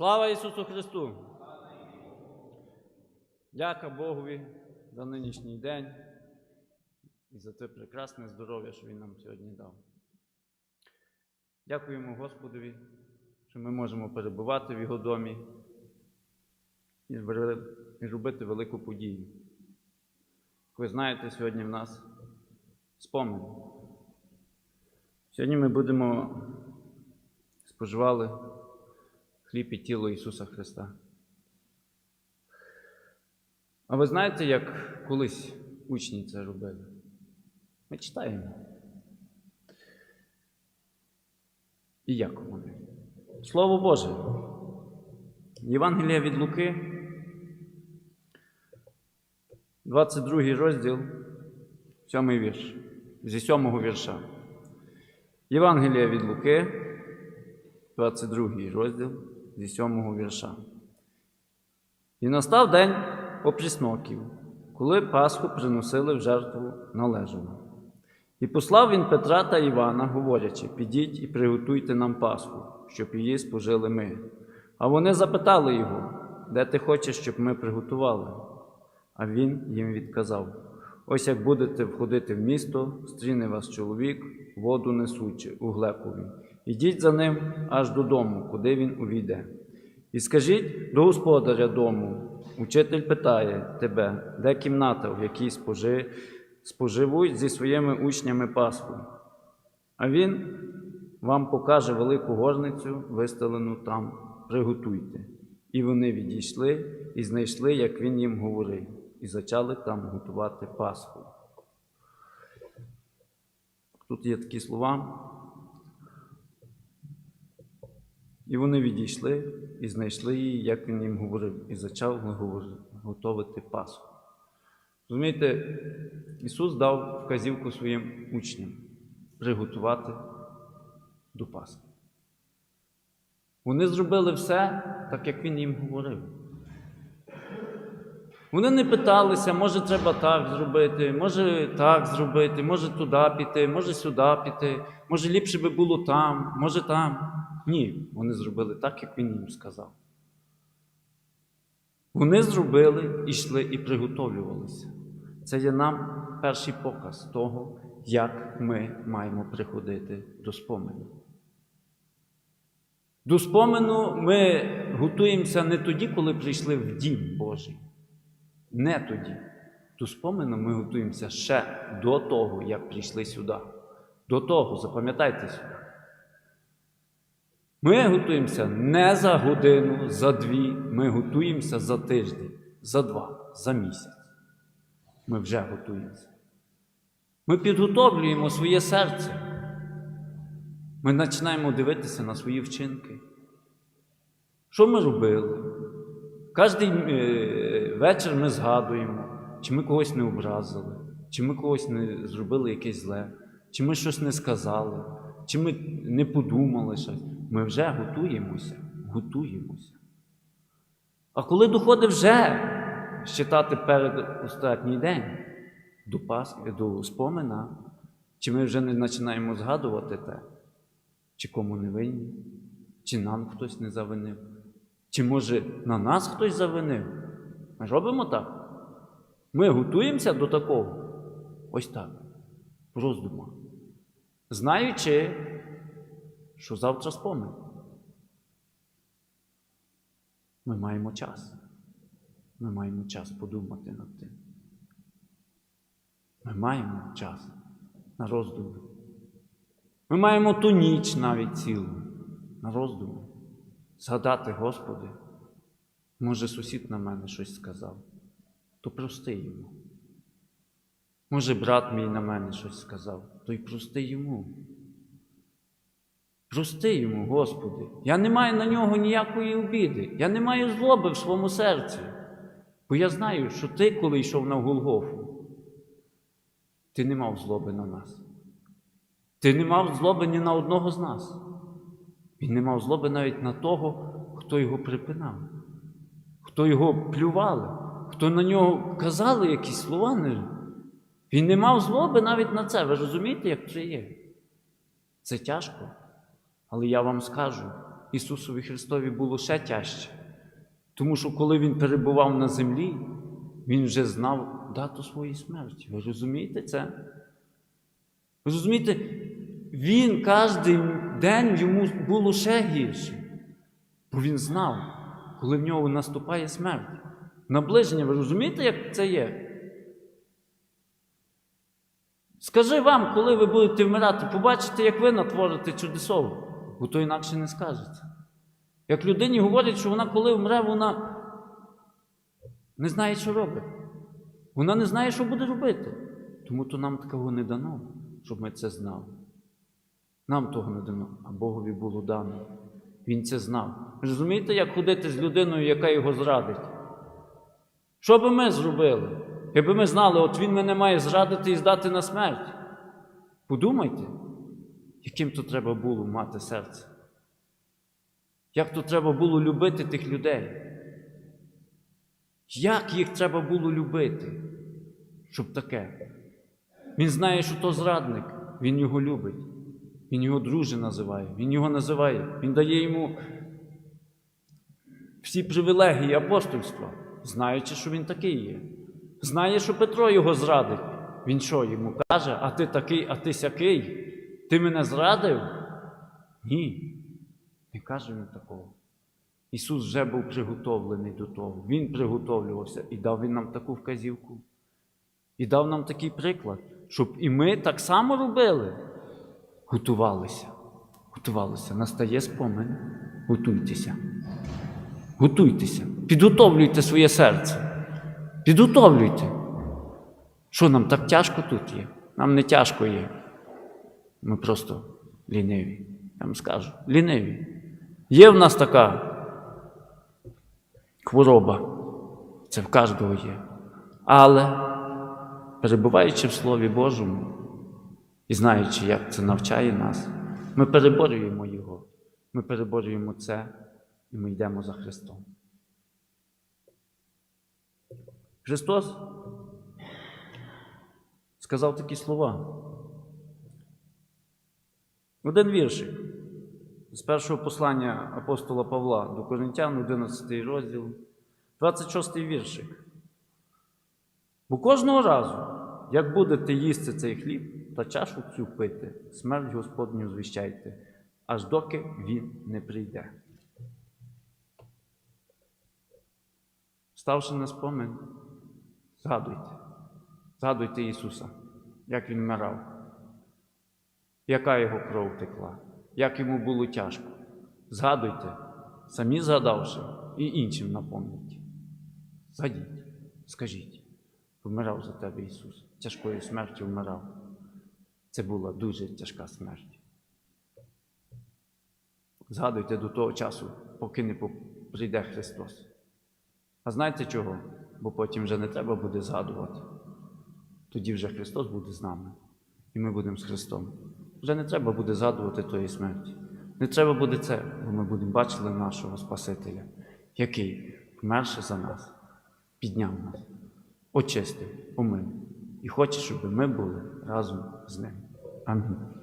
Слава Ісусу Христу! Дяка Богові за нинішній день і за те прекрасне здоров'я, що Він нам сьогодні дав. Дякуємо Господові, що ми можемо перебувати в Його домі і робити велику подію. Ви знаєте, сьогодні в нас спомин. Сьогодні ми будемо споживали хліб і тіло Ісуса Христа. А ви знаєте, як колись учні це робили? Ми читаємо. І як вони? Слово Боже. Євангелія від Луки, 22 розділ, 7 вірш, зі 7 вірша. Євангелія від Луки, 22 розділ зі 7 вірша. І настав день опрісноків, коли Пасху приносили в жертву належану. І послав він Петра та Івана, говорячи: підіть і приготуйте нам Пасху, щоб її спожили ми. А вони запитали його, де ти хочеш, щоб ми приготували? А він їм відказав: Ось як будете входити в місто, стріне вас чоловік, воду несучи у глепові. Ідіть за ним аж додому, куди він увійде. І скажіть до господаря дому, учитель питає тебе, де кімната, в якій спожи, споживуть зі своїми учнями Пасху. А він вам покаже велику горницю, виставлену там, приготуйте. І вони відійшли і знайшли, як він їм говорив, і почали там готувати Пасху. Тут є такі слова. І вони відійшли і знайшли її, як він їм говорив, і почав готувати Пасху. Розумієте, Ісус дав вказівку своїм учням приготувати до Пасхи. Вони зробили все так, як Він їм говорив. Вони не питалися, може треба так зробити, може так зробити, може туди піти, може сюди піти, може ліпше би було там, може там. Ні, вони зробили так, як він їм сказав. Вони зробили, йшли і приготовлювалися. Це є нам перший показ того, як ми маємо приходити до спомену. До спомену ми готуємося не тоді, коли прийшли в дім Божий. Не тоді. До спомену ми готуємося ще до того, як прийшли сюди. До того, запам'ятайте сюди. Ми готуємося не за годину, за дві, ми готуємося за тиждень, за два, за місяць. Ми вже готуємося. Ми підготовлюємо своє серце. Ми починаємо дивитися на свої вчинки. Що ми робили? Кожен е, вечір ми згадуємо, чи ми когось не образили, чи ми когось не зробили якесь зле, чи ми щось не сказали, чи ми не подумали щось. Ми вже готуємося, готуємося. А коли доходить вже считати перед останній день до Пасхи, до спомина, чи ми вже не починаємо згадувати те, чи кому не винні, чи нам хтось не завинив, чи може на нас хтось завинив. Ми робимо так. Ми готуємося до такого. Ось так, в. Знаючи, що завтра спомин. Ми маємо час. Ми маємо час подумати над тим. Ми маємо час на роздуми. Ми маємо ту ніч навіть цілу на роздуми. Згадати, Господи, може, сусід на мене щось сказав, то прости йому. Може, брат мій на мене щось сказав, то й прости йому. Прости йому, Господи. Я не маю на нього ніякої обіди. Я не маю злоби в своєму серці. Бо я знаю, що ти, коли йшов на Голгофу, ти не мав злоби на нас. Ти не мав злоби ні на одного з нас. Він не мав злоби навіть на того, хто його припинав, хто його плювали, хто на нього казали якісь слова. Він не мав злоби навіть на це. Ви розумієте, як це є? Це тяжко. Але я вам скажу, Ісусові Христові було ще тяжче. Тому що коли Він перебував на землі, Він вже знав дату своєї смерті. Ви розумієте це? Ви розумієте, він кожен день йому було ще гірше. Бо він знав, коли в нього наступає смерть. Наближення, ви розумієте, як це є? Скажи вам, коли ви будете вмирати, побачите, як ви натворите чудесово, бо то інакше не скажете. Як людині говорять, що вона, коли вмре, вона не знає, що робить. Вона не знає, що буде робити. Тому то нам такого не дано, щоб ми це знали. Нам того не дано, а Богові було дано. Він це знав. Розумієте, як ходити з людиною, яка його зрадить? Що би ми зробили? Якби ми знали, от він мене має зрадити і здати на смерть. Подумайте, яким то треба було мати серце. Як то треба було любити тих людей? Як їх треба було любити, щоб таке? Він знає, що то зрадник, він його любить. Він його друже називає, він його називає, він дає йому всі привілегії апостольства, знаючи, що він такий є. Знає, що Петро його зрадить. Він що йому каже, а ти такий, а ти сякий? Ти мене зрадив? Ні. Не каже він такого. Ісус вже був приготовлений до того. Він приготовлювався і дав він нам таку вказівку. І дав нам такий приклад, щоб і ми так само робили. Готувалися. Готувалися. Настає спомин. Готуйтеся. Готуйтеся. Підготовлюйте своє серце. Підготовлюйте. Що нам так тяжко тут є? Нам не тяжко є. Ми просто ліниві. Я вам скажу, ліниві. Є в нас така хвороба. Це в кожного є. Але, перебуваючи в Слові Божому і знаючи, як це навчає нас, ми переборюємо Його. Ми переборюємо це і ми йдемо за Христом. Христос сказав такі слова. Один віршик з першого послання апостола Павла до Коринтян, 11 розділ, 26 віршик. Бо кожного разу, як будете їсти цей хліб та чашу цю пити, смерть Господню звіщайте, аж доки він не прийде. Ставши на спомин, згадуйте, згадуйте Ісуса, як Він вмирав, яка його кров текла, як йому було тяжко. Згадуйте, самі згадавши, і іншим напомніть. Згадіть, скажіть, вмирав за тебе Ісус, тяжкою смертю вмирав. Це була дуже тяжка смерть. Згадуйте до того часу, поки не прийде Христос. А знаєте чого? Бо потім вже не треба буде згадувати. Тоді вже Христос буде з нами, і ми будемо з Христом. Вже не треба буде згадувати тої смерті. Не треба буде це, бо ми будемо бачити нашого Спасителя, який, вмерши за нас, підняв нас, очистив, умив і хоче, щоб ми були разом з ним. I'm